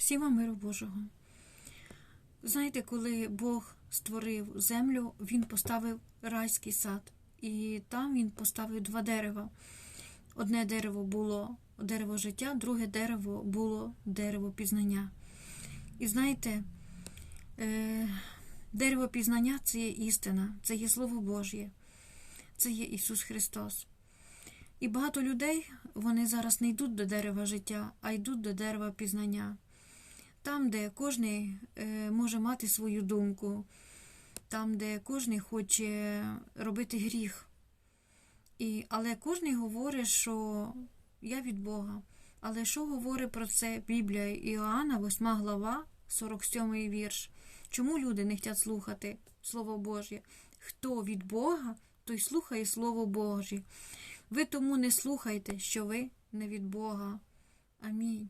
Всім вам миру Божого. Знаєте, коли Бог створив землю, Він поставив райський сад. І там він поставив два дерева. Одне дерево було дерево життя, друге дерево було дерево пізнання. І знаєте, е, дерево пізнання це є істина, це є Слово Божє, це є Ісус Христос. І багато людей вони зараз не йдуть до дерева життя, а йдуть до дерева пізнання. Там, де кожен може мати свою думку, там, де кожен хоче робити гріх. І, але кожен говорить, що я від Бога. Але що говорить про це Біблія Іоанна, 8 глава, 47 вірш? Чому люди не хочуть слухати Слово Божє? Хто від Бога, той слухає Слово Боже. Ви тому не слухайте, що ви не від Бога. Амінь.